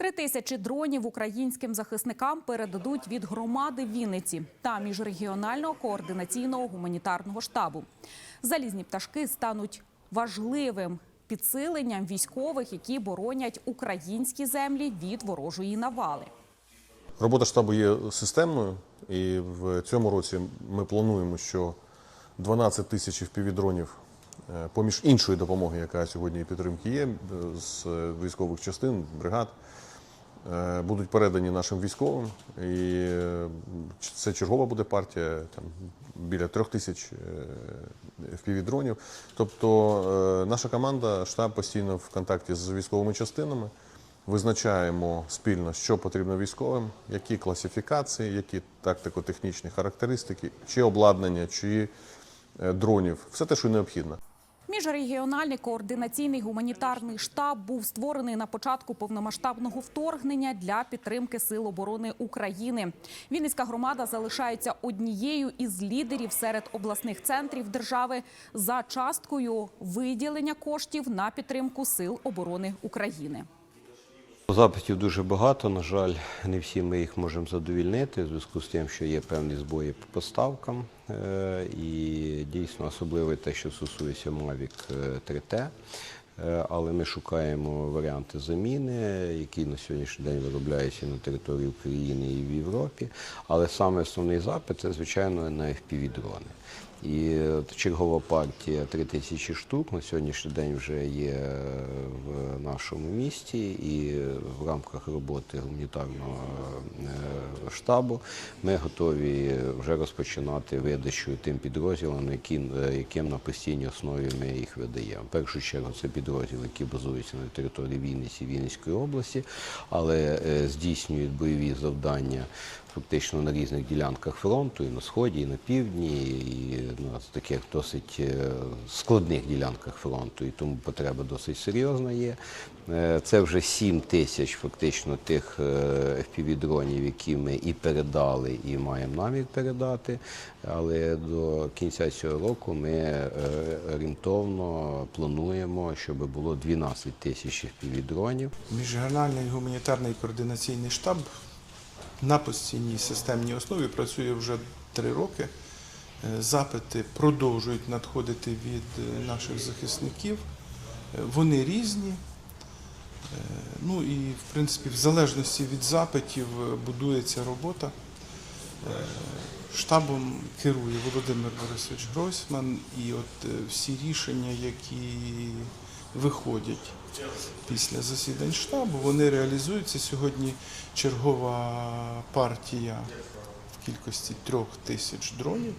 Три тисячі дронів українським захисникам передадуть від громади Вінниці та міжрегіонального координаційного гуманітарного штабу. Залізні пташки стануть важливим підсиленням військових, які боронять українські землі від ворожої навали. Робота штабу є системною, і в цьому році ми плануємо, що 12 тисяч впівдронів, е, поміж іншої допомоги, яка сьогодні і підтримки є, е, з військових частин, бригад, будуть передані нашим військовим. І е, це чергова буде партія, там біля трьох тисяч впівдронів. Тобто е, наша команда, штаб постійно в контакті з військовими частинами. Визначаємо спільно, що потрібно військовим, які класифікації, які тактико-технічні характеристики, чи обладнання, чи е, дронів, все те, що необхідно. Міжрегіональний координаційний гуманітарний штаб був створений на початку повномасштабного вторгнення для підтримки сил оборони України. Вінницька громада залишається однією із лідерів серед обласних центрів держави за часткою виділення коштів на підтримку сил оборони України. Запитів дуже багато. На жаль, не всі ми їх можемо задовільнити в зв'язку з тим, що є певні збої по поставкам. Е, І дійсно особливо те, що стосується Mavic 3T. Е, Але ми шукаємо варіанти заміни, які на сьогоднішній день виробляються на території України і в Європі. Але саме основний запит це, звичайно, на FPV-дрони. І чергова партія 3 тисячі штук на сьогоднішній день вже є в нашому місті, і в рамках роботи гуманітарного е, штабу ми готові вже розпочинати видачу тим підрозділам, які, е, яким на постійній основі ми їх видаємо. В першу чергу це підрозділи, які базуються на території Вінниці, Вінницької області, але е, здійснюють бойові завдання фактично на різних ділянках фронту, і на сході, і на півдні, і на таких досить е, складних ділянках фронту, і тому потреба досить серйозна є. Е, Це вже 7 тисяч фактично тих е, FPV-дронів, які ми і передали, і маємо намір передати. Але до кінця цього року ми е, орієнтовно плануємо, щоб було 12 тисяч FPV-дронів. Міжрегіональний гуманітарний координаційний штаб на постійній системній основі працює вже три роки. Е, Запити продовжують надходити від е, наших захисників. Е, Вони різні. Ну і в принципі, в залежності від запитів будується робота. Штабом керує Володимир Борисович Гройсман, і от всі рішення, які виходять після засідань штабу, вони реалізуються. Сьогодні чергова партія в кількості трьох тисяч дронів